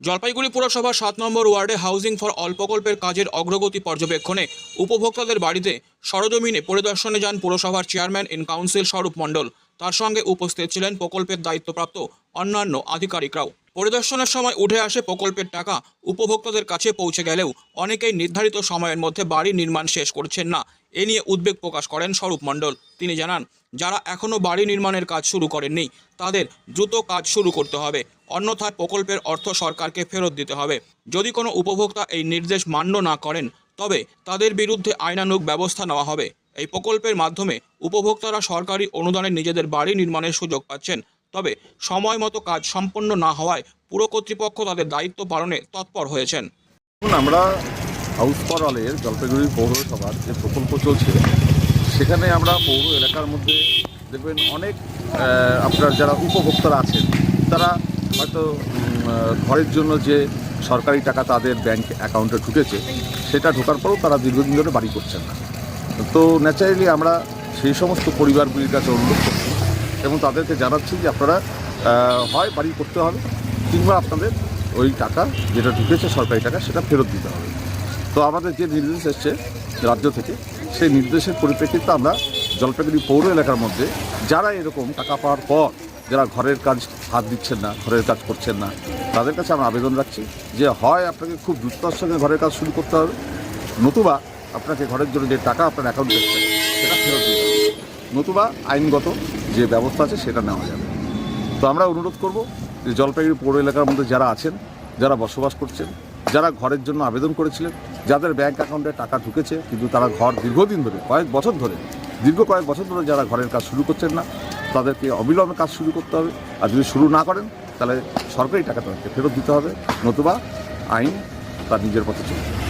জলপাইগুড়ি পুরসভার সাত নম্বর ওয়ার্ডে হাউজিং ফর অল প্রকল্পের কাজের অগ্রগতি পর্যবেক্ষণে উপভোক্তাদের বাড়িতে সরজমিনে পরিদর্শনে যান পুরসভার চেয়ারম্যান ইন কাউন্সিল স্বরূপ মণ্ডল। তার সঙ্গে উপস্থিত ছিলেন প্রকল্পের দায়িত্বপ্রাপ্ত অন্যান্য আধিকারিকরাও। পরিদর্শনের সময় উঠে আসে প্রকল্পের টাকা। উপভোক্তাদের কাছে পৌঁছে গেলেও অনেকেই নির্ধারিত সময়ের মধ্যে বাড়ি নির্মাণ শেষ করছেন না। এ নিয়ে উদ্বেগ প্রকাশ করেন স্বরূপ মণ্ডল। তিনি জানান, যারা এখনও বাড়ি নির্মাণের কাজ শুরু করেননি, তাদের দ্রুত কাজ শুরু করতে হবে। অন্যথায় প্রকল্পের অর্থ সরকারকে ফেরত দিতে হবে। যদি কোনো উপভোক্তা এই নির্দেশ মান্য না করেন, তবে তাদের বিরুদ্ধে আইনানুগ ব্যবস্থা নেওয়া হবে। এই প্রকল্পের মাধ্যমে উপভোক্তারা সরকারি অনুদানে নিজেদের বাড়ি নির্মাণের সুযোগ পাচ্ছেন। তবে সময় মতো কাজ সম্পন্ন না হওয়ায় পুর কর্তৃপক্ষ তাদের দায়িত্ব পালনে তৎপর হয়েছেন। আমরা হাউস ফর অলের জলপাইগুড়ি পৌরসভার যে প্রকল্প চলছে, সেখানে আমরা পৌর এলাকার মধ্যে দেখবেন অনেক আপনার যারা উপভোক্তারা আছেন, তারা হয়তো ঘরের জন্য যে সরকারি টাকা তাদের ব্যাংক অ্যাকাউন্টে ঢুকেছে, সেটা ঢোকার পরেও তারা দীর্ঘদিন ধরে বাড়ি করছেন না। তো ন্যাচারালি আমরা সেই সমস্ত পরিবারগুলির কাছে অনুরোধ করছি এবং তাদেরকে জানাচ্ছি যে আপনারা হয় বাড়ি করতে হবে কিংবা আপনাদের ওই টাকা যেটা ঢুকেছে সরকারি টাকা সেটা ফেরত দিতে হবে। তো আমাদের যে নির্দেশ এসছে রাজ্য থেকে, সেই নির্দেশের পরিপ্রেক্ষিতে আমরা জলপাইগুড়ি পৌর এলাকার মধ্যে যারা এরকম টাকা পাওয়ার পর যারা ঘরের কাজ হাত দিচ্ছেন না, ঘরের কাজ করছেন না, তাদের কাছে আমরা আবেদন রাখছি যে হয় আপনাকে খুব দ্রুততার সঙ্গে ঘরের কাজ শুরু করতে হবে, নতুবা আপনাকে ঘরের জন্য যে টাকা আপনার অ্যাকাউন্টে সেটা ফেরত দিতে হবে। নতুবা আইনগত যে ব্যবস্থা আছে সেটা নেওয়া যাবে। তো আমরা অনুরোধ করব যে জলপাইগুড়ি পৌর এলাকার মধ্যে যারা আছেন, যারা বসবাস করছেন, যারা ঘরের জন্য আবেদন করেছিলেন, যাদের ব্যাংক অ্যাকাউন্টে টাকা ঢুকেছে, কিন্তু তারা ঘর দীর্ঘদিন ধরে, কয়েক বছর ধরে, দীর্ঘ কয়েক বছর ধরে যারা ঘরের কাজ শুরু করছেন না তাদেরকে অবিলম্বে কাজ শুরু করতে হবে। আর যদি শুরু না করেন, তাহলে সরকারি টাকা তাদেরকে ফেরত দিতে হবে। নতুবা আইন তার নিজের পথে চলবে।